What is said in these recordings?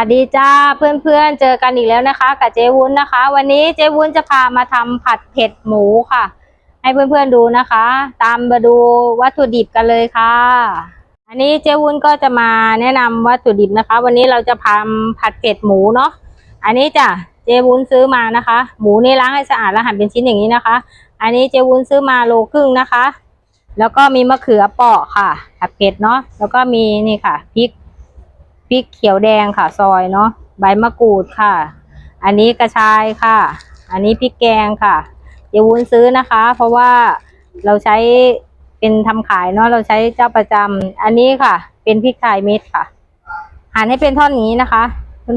วัสดีจ้าเพื่อนๆเจอกันอีกแล้วนะคะ กับเจวุ้นนะคะ วันนี้เจวุ้นจะพามาทำผัดเผ็ดหมูค่ะ ให้เพื่อนๆดูนะคะ ตามมาดูวัตถุดิบกันเลยค่ะ อันนี้เจวุ้นก็จะมาแนะนำวัตถุดิบนะคะ วันนี้เราจะทำผัดเผ็ดหมูเนาะอันนี้จ้ะเจวุ้นซื้อมานะคะ หมูนี่ล้างให้สะอาดแล้วหั่นเป็นชิ้นอย่างนี้นะคะ อันนี้เจวุ้นซื้อมาโลครึ่งนะคะ แล้วก็มีมะเขือเปราะค่ะผัดเผ็ดเนาะแล้วก็มีนี่ค่ะพริก พริกเขียวแดงค่ะซอยเนาะใบมะกรูดค่ะ อันนี้กระชายค่ะ อันนี้พริกแกงค่ะเดี๋ยววุ้นซื้อนะคะ เพราะว่าเราใช้เป็นทำขายเนาะเราใช้เจ้าประจำอันนี้ค่ะ เป็นพริกไทยเม็ดค่ะหั่นให้เป็นท่อนนี้นะคะ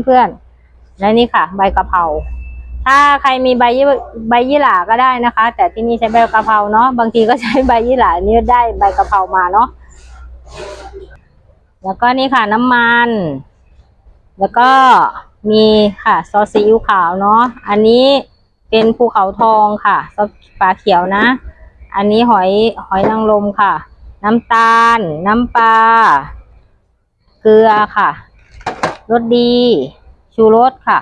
เพื่อนๆและนี่ค่ะ ใบกะเพราถ้าใครมีใบยี่ใบยี่หร่าก็ได้นะคะ แต่ที่นี่ใช้ใบกะเพราเนาะบางทีก็ใช้ใบยี่หร่านี่ได้ใบกะเพรามาเนาะ แล้วก็นี่ค่ะน้ำมัน แล้วก็มีค่ะซอสซีอิ๊วขาวเนาะ อันนี้เป็นภูเขาทองค่ะซอสปลาเขียวนะ อันนี้หอยหอยนางรมค่ะ น้ำตาล น้ำปลา เกลือค่ะรสดี ชูรสค่ะ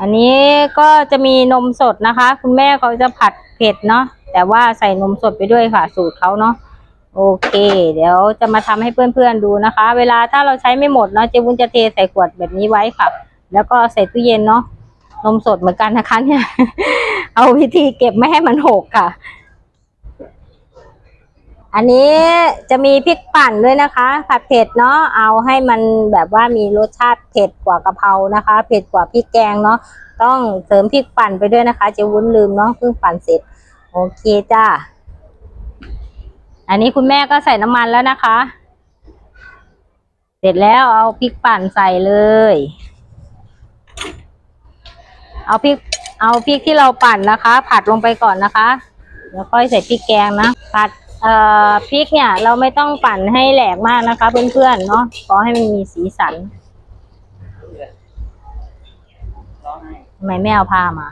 อันนี้ก็จะมีนมสดนะคะ คุณแม่เขาจะผัดเผ็ดเนาะแต่ว่าใส่นมสดไปด้วยค่ะ สูตรเขาเนาะ โอเค เดี๋ยวจะมาทำให้เพื่อนๆดูนะคะ เวลาถ้าเราใช้ไม่หมดเนาะเจวุ้นจะเทใส่ขวดแบบนี้ไว้ค่ะ แล้วก็ใส่ตู้เย็นเนาะนมสดเหมือนกันนะคะเนี่ย เอาวิธีเก็บไม่ให้มันหกค่ะ อันนี้จะมีพริกปั่นด้วยนะคะ ผัดเผ็ดเนาะเอาให้มันแบบว่ามีรสชาติเผ็ดกว่ากะเพรานะคะ เผ็ดกว่าพริกแกงเนาะต้องเสริมพริกปั่นไปด้วยนะคะ เจวุ้นลืมเนาะเพิ่งปั่นเสร็จ โอเคจ้า อันนี้คุณแม่ก็ใส่น้ำมันแล้วนะคะ เสร็จแล้วเอาพริกปั่นใส่เลย เอาพริกเอาพริกที่เราปั่นนะคะ ผัดลงไปก่อนนะคะแล้วค่อยใส่พริกแกงนะผัดเอ่อพริกเนี่ย เราไม่ต้องปั่นให้แหลกมากนะคะ เพื่อนๆเนาะขอให้มันมีสีสันทำไมไม่เอาผ้ามา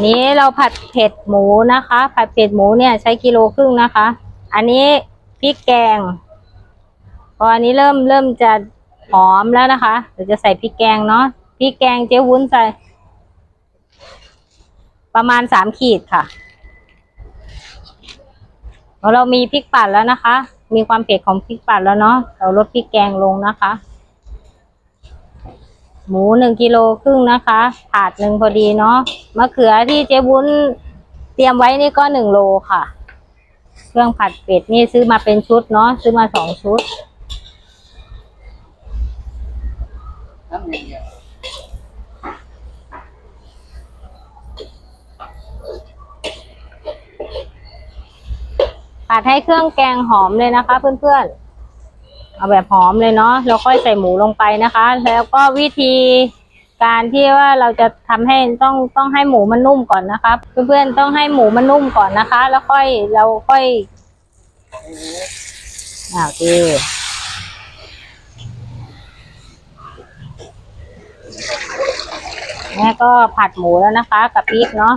นนี้เราผัดเผ็ดหมูนะคะ ผัดเผ็ดหมูเนี่ยใช้กิโลครึ่งนะคะ อันนี้พริกแกงพออันนี้เริ่มเริ่มจะหอมแล้วนะคะเดี๋ยวจะใส่พริกแกงเนาะพริกแกงเจ๊วุ้นใส่ประมาณสามขีดค่ะพอเรามีพริกปั่นแล้วนะคะ มีความเผ็ดของพริกปั่นแล้วเนาะเราลดพริกแกงลงนะคะ หมูหนึ่งกิโลครึ่งนะคะถาดหนึ่งพอดีเนาะมะเขือที่เจ๊วุ้นเตรียมไว้นี่ก็หนึ่งโลค่ะ เครื่องผัดเป็ดนี่ซื้อมาเป็นชุดเนาะซื้อมาสองชุดน้ำเย็นผัดให้เครื่องแกงหอมเลยนะคะเพื่อนๆ เอาแบบหอมเลยเนาะแล้วค่อยใส่หมูลงไปนะคะ แล้วก็วิธีการที่ว่าเราจะทำให้ต้องต้องให้หมูมันนุ่มก่อนนะคะเพื่อนๆต้องให้หมูมันนุ่มก่อนนะคะ แล้วค่อยเราค่อยอ่าโอเคแม่ก็ผัดหมูแล้วนะคะ กับพริกเนาะ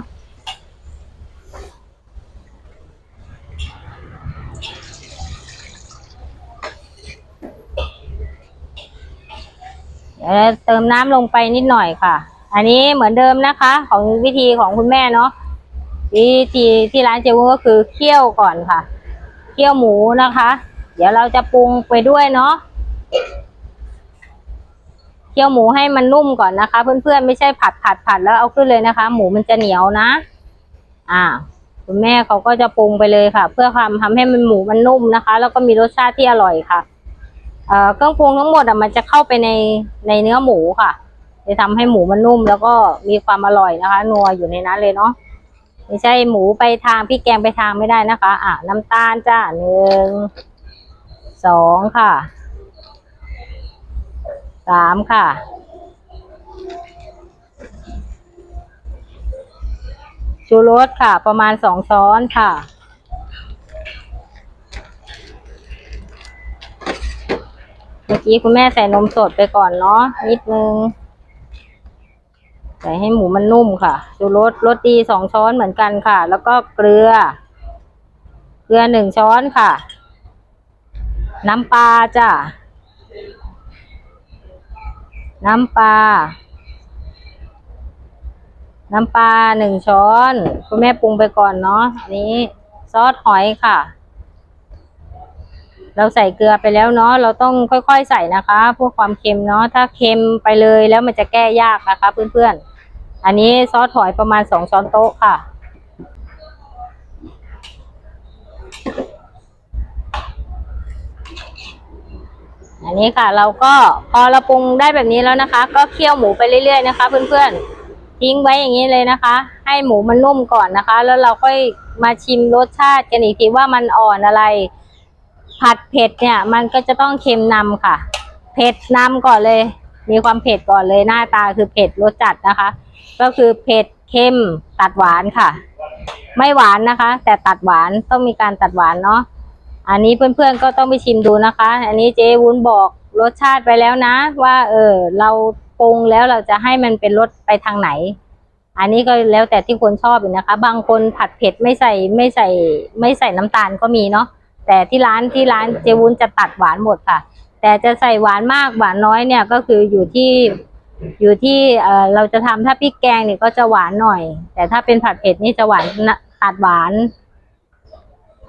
เดี๋ยวเติมน้ำลงไปนิดหน่อยค่ะ อันนี้เหมือนเดิมนะคะ ของวิธีของคุณแม่เนาะวิธีที่ร้านเจวุ้นก็คือเคี่ยวก่อนค่ะเคี่ยวหมูนะคะ เดี๋ยวเราจะปรุงไปด้วยเนาะเคี่ยวหมูให้มันนุ่มก่อนนะคะ เพื่อนๆไม่ใช่ผัดผัดผัดแล้วเอาขึ้นเลยนะคะ หมูมันจะเหนียวนะ อ่า คุณแม่เขาก็จะปรุงไปเลยค่ะ เพื่อความทำให้มันหมูมันนุ่มนะคะ แล้วก็มีรสชาติที่อร่อยค่ะ เครื่องปรุงทั้งหมดอะมันจะเข้าไปในในเนื้อหมูค่ะจะทำให้หมูมันนุ่มแล้วก็มีความอร่อยนะคะ นัวอยู่ในนั้นเลยเนาะไม่ใช่หมูไปทางพริกแกงไปทางไม่ได้นะคะ อะน้ำตาลจ้าหนึ่งสองค่ะสามค่ะชูรสค่ะ ประมาณสองช้อนค่ะ เมื่อกี้คุณแม่ใส่นมสดไปก่อนเนาะนิดนึง ใส่ให้หมูมันนุ่มค่ะชูรสรสดีสองช้อนเหมือนกันค่ะ แล้วก็เกลือ เกลือหนึ่งช้อนค่ะ น้ำปลาจ้ะน้ำปลา น้ำปลาหนึ่งช้อน คุณแม่ปรุงไปก่อนเนาะนี้ซอสหอยค่ะ เราใส่เกลือไปแล้วเนาะเราต้องค่อยๆใส่นะคะเพื่อความเค็มเนาะถ้าเค็มไปเลยแล้วมันจะแก้ยากนะคะเพื่อนๆ อันนี้ซอสหอยประมาณสองช้อนโต๊ะค่ะ อันนี้ค่ะเราก็พอเราปรุงได้แบบนี้แล้วนะคะ ก็เคี่ยวหมูไปเรื่อยๆนะคะ เพื่อนๆทิ้งไว้อย่างนี้เลยนะคะ ให้หมูมันนุ่มก่อนนะคะ แล้วเราค่อยมาชิมรสชาติกันอีกทีว่ามันอ่อนอะไร ผัดเผ็ดเนี่ย มันก็จะต้องเค็มนำค่ะ เผ็ดนำก่อนเลย มีความเผ็ดก่อนเลยหน้าตาคือเผ็ดรสจัดนะคะ ก็คือเผ็ดเค็มตัดหวานค่ะ ไม่หวานนะคะ แต่ตัดหวานต้องมีการตัดหวานเนาะอันนี้เพื่อนๆก็ต้องไปชิมดูนะคะ อันนี้เจ๊วุ้นบอกรสชาติไปแล้วนะ ว่าเออเราปรุงแล้วเราจะให้มันเป็นรสไปทางไหน อันนี้ก็แล้วแต่ที่คนชอบอีกนะคะ บางคนผัดเผ็ดไม่ใส่ไม่ใส่ไม่ใส่น้ำตาลก็มีเนาะ แต่ที่ร้านที่ร้านเจวุ้นจะตัดหวานหมดค่ะ แต่จะใส่หวานมากหวานน้อยเนี่ยก็คืออยู่ที่อยู่ที่เออเราจะทำถ้าพริกแกงเนี่ยก็จะหวานหน่อย แต่ถ้าเป็นผัดเผ็ดนี่จะหวานตัดหวาน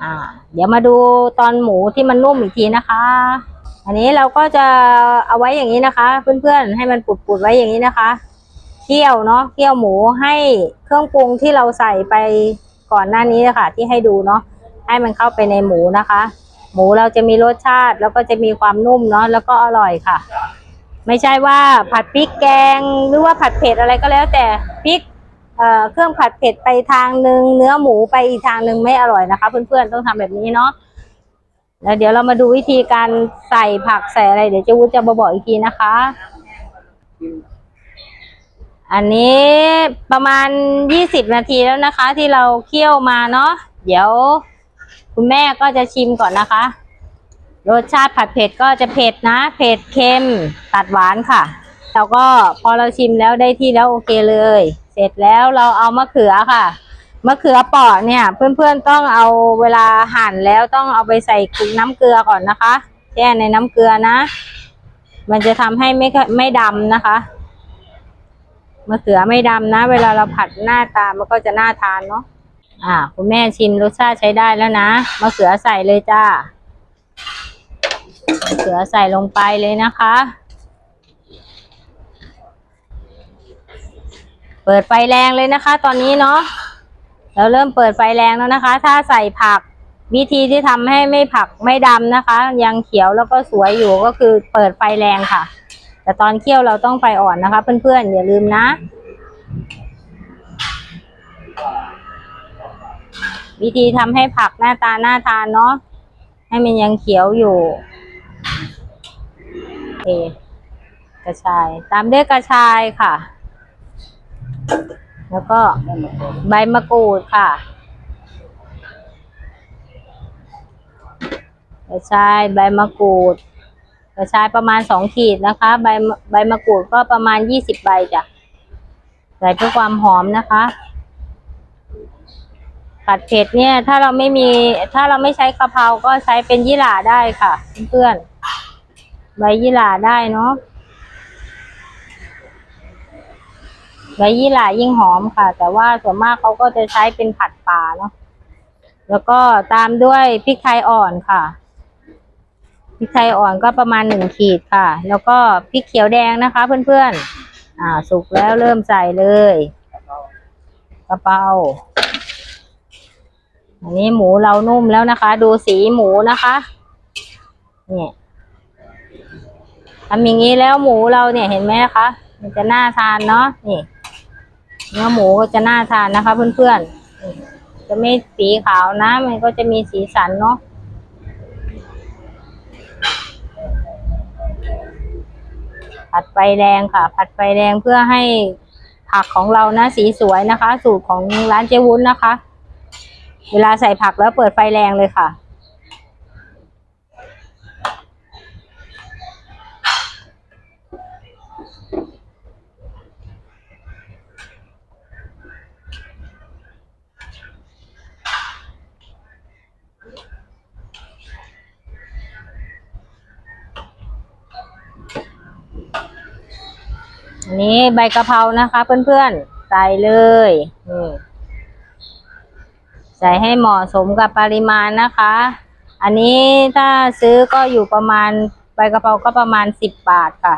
อ่า เดี๋ยวมาดูตอนหมูที่มันนุ่มอีกทีนะคะ อันนี้เราก็จะเอาไว้อย่างนี้นะคะ เพื่อนๆให้มันปุดๆไว้อย่างนี้นะคะเคี่ยวเนาะเคี่ยวหมูให้เครื่องปรุงที่เราใส่ไปก่อนหน้านี้นะคะที่ให้ดูเนาะ ให้มันเข้าไปในหมูนะคะ หมูเราจะมีรสชาติแล้วก็จะมีความนุ่มเนาะแล้วก็อร่อยค่ะ ไม่ใช่ว่าผัดพริกแกงหรือว่าผัดเผ็ดอะไรก็แล้วแต่พริกเอ่อเครื่องผัดเผ็ดไปทางหนึ่งเนื้อหมูไปอีกทางหนึ่งไม่อร่อยนะคะ เพื่อนๆต้องทำแบบนี้เนาะแล้วเดี๋ยวเรามาดูวิธีการใส่ผักใส่อะไร เดี๋ยวเจะวุ้จะมาบอกอีกทีนะคะ อันนี้ประมาณยี่สิบนาทีแล้วนะคะ ที่เราเคี่ยวมาเนาะเดี๋ยว คุณแม่ก็จะชิมก่อนนะคะ รสชาติผัดเผ็ดก็จะเผ็ดนะ เผ็ดเค็มตัดหวานค่ะ แล้วก็พอเราชิมแล้วได้ที่แล้วโอเคเลย เสร็จแล้วเราเอามะเขือค่ะมะเขือเปราะเนี่ย เพื่อนๆต้องเอาเวลาหั่นแล้วต้องเอาไปใส่กุน้ำเกลือก่อนนะคะแช่ในน้ำเกลือนะ มันจะทำให้ไม่ไม่ดำนะคะมะเขือไม่ดำนะ เวลาเราผัดหน้าตามันก็จะน่าทานเนาะ อ่า คุณแม่ชิมรสชาติใช้ได้แล้วนะมะเขือใส่เลยจ้ามะเขือใส่ลงไปเลยนะคะ เปิดไฟแรงเลยนะคะ ตอนนี้เนาะเราเริ่มเปิดไฟแรงแล้วนะคะ ถ้าใส่ผักวิธีที่ทำให้ไม่ผักไม่ดำนะคะ ยังเขียวแล้วก็สวยอยู่ก็คือเปิดไฟแรงค่ะ แต่ตอนเคี่ยวเราต้องไฟอ่อนนะคะ เพื่อนๆอย่าลืมนะ วิธีทำให้ผักหน้าตาน่าทานเนาะให้มันยังเขียวอยู่โอเคกระชาย ตามด้วยกระชายค่ะ แล้วก็ใบมะกรูดค่ะ กระชายใบมะกรูด กระชายประมาณสองขีดนะคะ ใบใบมะกรูดก็ประมาณยี่สิบใบจ้ะใส่เพื่อความหอมนะคะ ผัดเผ็ดเนี่ยถ้าเราไม่มีถ้าเราไม่ใช้กะเพราก็ใช้เป็นยี่หร่าได้ค่ะ เพื่อนๆใบยี่หร่าได้เนาะใบยี่หร่ายิ่งหอมค่ะ แต่ว่าส่วนมากเขาก็จะใช้เป็นผัดปลาเนาะแล้วก็ตามด้วยพริกไทยอ่อนค่ะพริกไทยอ่อนก็ประมาณหนึ่งขีดค่ะ แล้วก็พริกเขียวแดงนะคะ เพื่อนๆอ่า สุกแล้วเริ่มใส่เลยกระเพรา อันนี้หมูเรานุ่มแล้วนะคะ ดูสีหมูนะคะเนี่ยทำอย่างนี้แล้วหมูเราเนี่ยเห็นไหมคะมันจะน่าทานเนาะนี่เนื้อหมูก็จะน่าทานนะคะ เพื่อนๆจะไม่สีขาวนะ มันก็จะมีสีสันเนาะผัดไฟแรงค่ะ ผัดไฟแรงเพื่อให้ผักของเรานะสีสวยนะคะ สูตรของร้านเจวุ้นนะคะ เวลาใส่ผักแล้วเปิดไฟแรงเลยค่ะ อันนี้ใบกะเพรานะคะเพื่อนๆ ใส่เลยนี่ ส่ให้เหมาะสมกับปริมาณนะคะ อันนี้ถ้าซื้อก็อยู่ประมาณใบกะเพราก็ประมาณสิบบาทค่ะ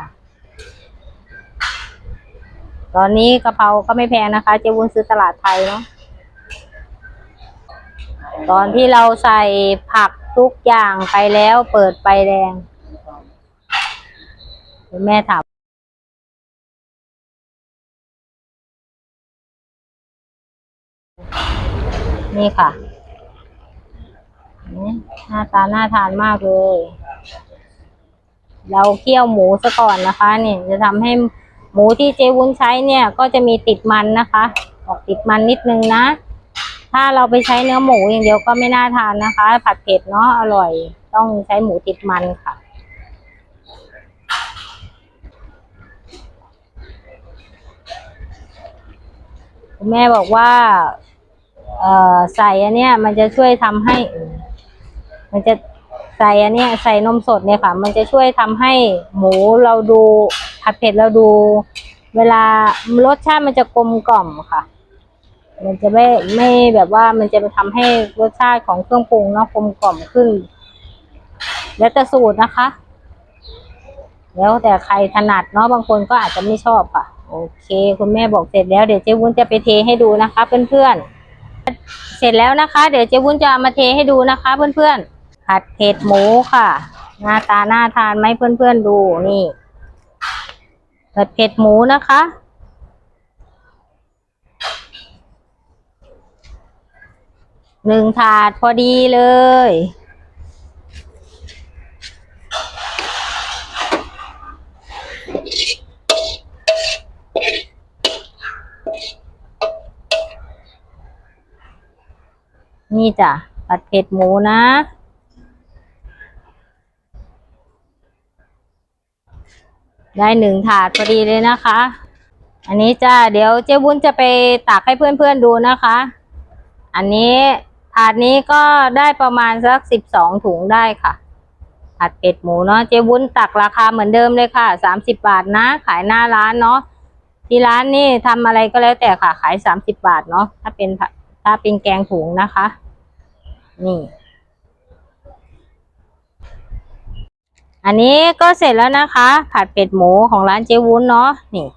ตอนนี้กะเพราก็ไม่แพงนะคะ เจวุ้นซื้อตลาดไทยเนาะตอนที่เราใส่ผักทุกอย่างไปแล้วเปิดไฟแดงคุณแม่ถาม นี่ค่ะนี่หน้าตาน่าทานมากเลย เราเคี่ยวหมูซะก่อนนะคะเนี่ยจะทำให้หมูที่เจวุ้นใช้เนี่ย ก็จะมีติดมันนะคะ ออกติดมันนิดนึงนะ ถ้าเราไปใช้เนื้อหมูอย่างเดียวก็ไม่น่าทานนะคะ ผัดเผ็ดเนาะอร่อย ต้องใช้หมูติดมันค่ะคุณแม่บอกว่า เอ่อใส่อันเนี้ยมันจะช่วยทำให้ มันจะใส่อันเนี้ยใส่นมสดเนี่ยค่ะ มันจะช่วยทำให้หมูเราดูผัดเผ็ดเราดู เวลารสชาติมันจะกลมกล่อมค่ะ มันจะไม่ไม่แบบว่ามันจะทำให้รสชาติของเครื่องปรุงเนาะกลมกล่อมขึ้น แล้วแต่สูตรนะคะ แล้วแต่ใครถนัดเนาะบางคนก็อาจจะไม่ชอบค่ะ โอเค คุณแม่บอกเสร็จแล้วเดี๋ยวเจ๊วุ้นจะไปเทให้ดูนะคะเพื่อนๆ เสร็จแล้วนะคะ เดี๋ยวเจ๊วุ้นจะเอามาเทให้ดูนะคะ เพื่อนๆผัดเผ็ดหมูค่ะ หน้าตาน่าทานไหมเพื่อนๆดูนี่ผัดเผ็ดหมูนะคะหนึ่งถาดพอดีเลย นี่จ้ะผัดเผ็ดหมูนะ ได้หนึ่งถาดพอดีเลยนะคะ อันนี้จ้าเดี๋ยวเจ๊วุ้นจะไปตักให้เพื่อนๆดูนะคะ อันนี้ถาดนี้ก็ได้ประมาณสักสิบสองถุงได้ค่ะผัดเผ็ดหมูเนาะเจ๊วุ้นตักราคาเหมือนเดิมเลยค่ะสามสิบบาทนะ ขายหน้าร้านเนาะที่ร้านนี่ทำอะไรก็แล้วแต่ค่ะ ขายสามสิบบาทเนาะถ้าเป็นผัด ถ้าเป็นแกงถุงนะคะ นี่อันนี้ก็เสร็จแล้วนะคะ ผัดเป็ดหมูของร้านเจวุ้นเนาะนี่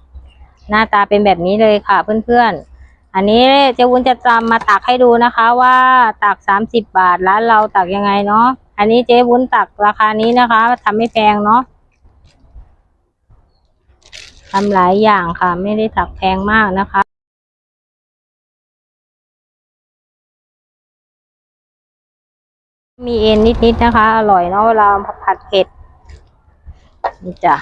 หน้าตาเป็นแบบนี้เลยค่ะเพื่อนๆ อันนี้เจวุ้นจะจำมาตักให้ดูนะคะว่าตักสามสิบบาทร้านเราตักยังไงเนาะอันนี้เจวุ้นตักราคานี้นะคะทำไม่แพงเนาะทำหลายอย่างค่ะ ไม่ได้ตักแพงมากนะคะ มีเอ็นนิดๆนะคะ อร่อยเนาะเวลาผัดเผ็ดนี่จ้ะ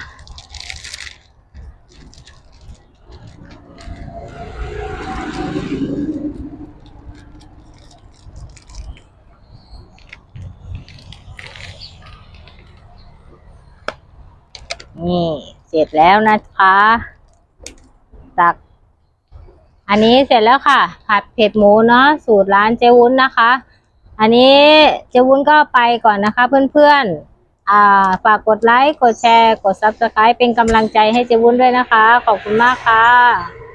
นี่เสร็จแล้วนะคะตัก อันนี้เสร็จแล้วค่ะ ผัดเผ็ดหมูเนาะสูตรร้านเจวุ้นนะคะ อันนี้เจวุ้นก็ไปก่อนนะคะเพื่อนๆอ่าฝากกดไลค์ กดแชร์ กด subscribe เป็นกำลังใจให้เจวุ้นด้วยนะคะ ขอบคุณมากค่ะ